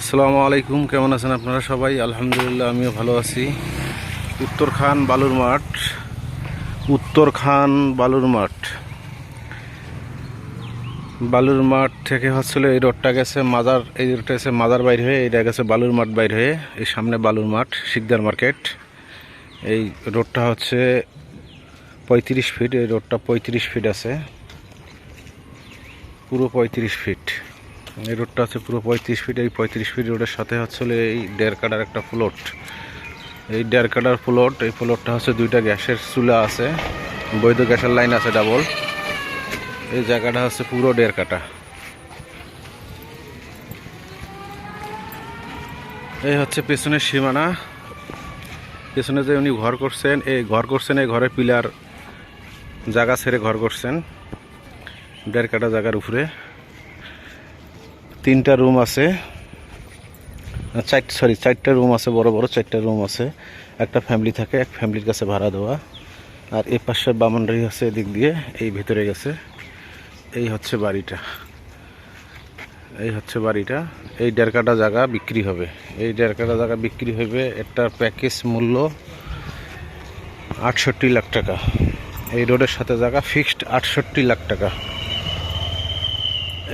আসসালামু আলাইকুম, কেমন আছেন আপনারা সবাই? আলহামদুলিল্লাহ, আমিও ভালো আছি। উত্তর খান বালুর মাঠ। উত্তর খান বালুর মাঠ। বালুর মাঠ থেকে হচ্ছিল এই রোডটা গেছে মাজার, এই রোডটা গেছে মাজার বাইর হয়ে, এইটা গেছে বালুর মাঠ বাইর হয়ে, এই সামনে বালুর মাঠ, শিকদার মার্কেট। এই রোডটা হচ্ছে পঁয়ত্রিশ ফিট, এই রোডটা পঁয়ত্রিশ ফিট আছে। পুরো পঁয়ত্রিশ ফিট। এই রোডটা আছে পুরো পঁয়ত্রিশ ফিট এই পঁয়ত্রিশ ফিট রোডের সাথে হচ্ছে এই দেড় কাটার একটা প্লট এই দেড় কাটার প্লট এই প্লটটা হচ্ছে দুইটা গ্যাসের চুলা আছে, বৈধ গ্যাসের লাইন আছে ডাবল এই জায়গাটা হচ্ছে পুরো দেড় কাটা। এই হচ্ছে পেছনের সীমানা। পেছনে যে উনি ঘর করছেন, এই ঘর করছেন, এই ঘরের পিলার জায়গা ছেড়ে ঘর করছেন, দেড় কাটা জায়গার উপরে। তিনটা রুম আছে। চার সরি চারটা রুম আছে, বড় বড় চারটা রুম আছে। একটা ফ্যামিলি থাকে, এক ফ্যামিলির কাছে ভাড়া দেওয়া। আর এই পাশে বামনডারি আছে, এদিক দিয়ে, এই ভিতরে গেছে। এই হচ্ছে বাড়িটা। এই হচ্ছে বাড়িটা। এই দেড় কাটা জায়গা বিক্রি হবে। এই দেড় কাটা জায়গা বিক্রি হবে একটা প্যাকেজ মূল্য আটষট্টি লাখ টাকা। এই রোডের সাথে জায়গা ফিক্সড আটষট্টি লাখ টাকা।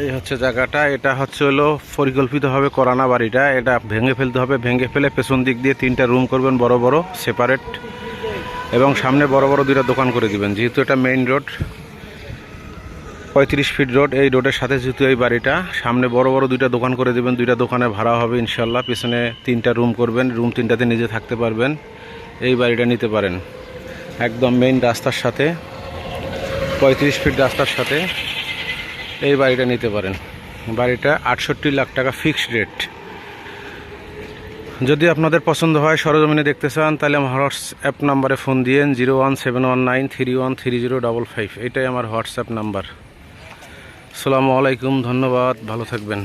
এই হচ্ছে জায়গাটা, এটা হচ্ছে হলো পরিকল্পিতভাবে করানা বাড়িটা। এটা ভেঙে ফেলতে হবে, ভেঙে ফেলে পেছন দিক দিয়ে তিনটা রুম করবেন বড় বড় সেপারেট এবং সামনে বড় বড় দুইটা দোকান করে দিবেন, যেহেতু এটা মেইন রোড পঁয়ত্রিশ ফিট রোড এই রোডের সাথে যেহেতু এই বাড়িটা, সামনে বড় বড় দুইটা দোকান করে দিবেন, দুইটা দোকানে ভাড়া হবে ইনশাল্লাহ পেছনে তিনটা রুম করবেন রুম তিনটাতে নিজে থাকতে পারবেন, এই বাড়িটা নিতে পারেন। একদম মেইন রাস্তার সাথে, পঁয়ত্রিশ ফিট রাস্তার সাথে। এই বাড়িটা নিতে পারেন। বাড়িটা আটষট্টি লাখ টাকা ফিক্সড রেট যদি আপনাদের পছন্দ হয়, সরজমিনে দেখতে চান, তাহলে আমার হোয়াটসঅ্যাপ নাম্বারে ফোন দিয়েন, zero one seven one nine three one three zero double five. এটাই আমার হোয়াটসঅ্যাপ নাম্বার আসসালামু আলাইকুম, ধন্যবাদ, ভালো থাকবেন।